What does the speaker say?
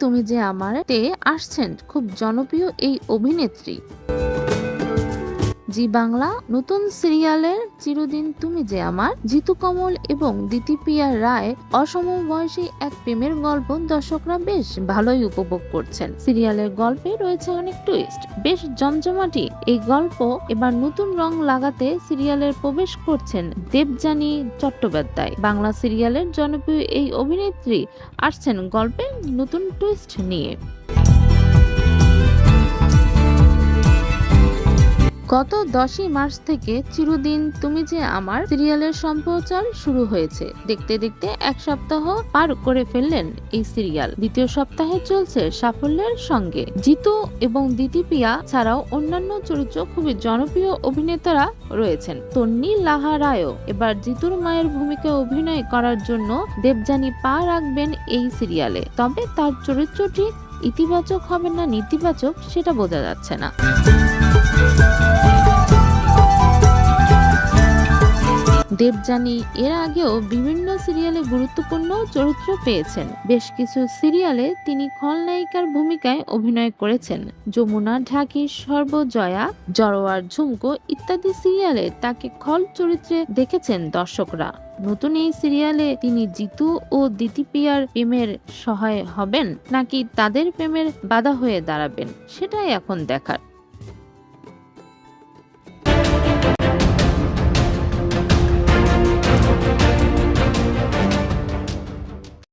তুমি যে আমার আসছেন খুব জনপ্রিয় এই অভিনেত্রী। জি বাংলা, নতুন সিরিয়ালের চিরদিন তুমি যে আমার। জিতু কমল এবং দিতিপ্রিয়া রায় অসমবয়সী এক প্রেমের গল্প দর্শকরা বেশ ভালোই উপভোগ করছেন। সিরিয়ালের গল্পে রয়েছে অনেক টুইস্ট বেশ জমজমাটি এই গল্প এবার নতুন রং লাগাতে সিরিয়ালের প্রবেশ করছেন দেবযানী চট্টোপাধ্যায়। বাংলা সিরিয়ালের জনপ্রিয় এই অভিনেত্রী আসছেন গল্পে নতুন টুইস্ট নিয়ে। গত দশই মার্চ থেকে চিরদিন তুমি যে আমার সিরিয়ালের সম্প্রচার শুরু হয়েছে, দেখতে দেখতে এক সপ্তাহ পার করে ফেললেন এই সিরিয়াল। দ্বিতীয় সপ্তাহে চলছে সাফল্যের সঙ্গে। জিতু এবং দিতিপিয়া ছাড়াও অন্যান্য চরিত্র খুবই জনপ্রিয় অভিনেতারা রয়েছেন। তন্নি লাহা রায়ও। এবার জিতুর মায়ের ভূমিকায় অভিনয় করার জন্য দেবযানী পা রাখবেন এই সিরিয়ালে। তবে তার চরিত্রটি ইতিবাচক হবে না নেতিবাচক সেটা বোঝা যাচ্ছে না। দেবযানী এর আগেও বিভিন্ন সিরিয়ালে গুরুত্বপূর্ণ চরিত্র পেয়েছেন। বেশ কিছু সিরিয়ালে তিনি খলনায়িকার ভূমিকায় অভিনয় করেছেন। যমুনা ঢাকি সর্বজয়া জরোয়ার ঝুমকো ইত্যাদি সিরিয়ালে তাকে খল চরিত্রে দেখেছেন দর্শকরা। নতুন এই সিরিয়ালে তিনি জিতু ও দিতিপিয়ার প্রেমের সহায় হবেন, নাকি তাদের প্রেমের বাধা হয়ে দাঁড়াবেন, সেটাই এখন দেখার।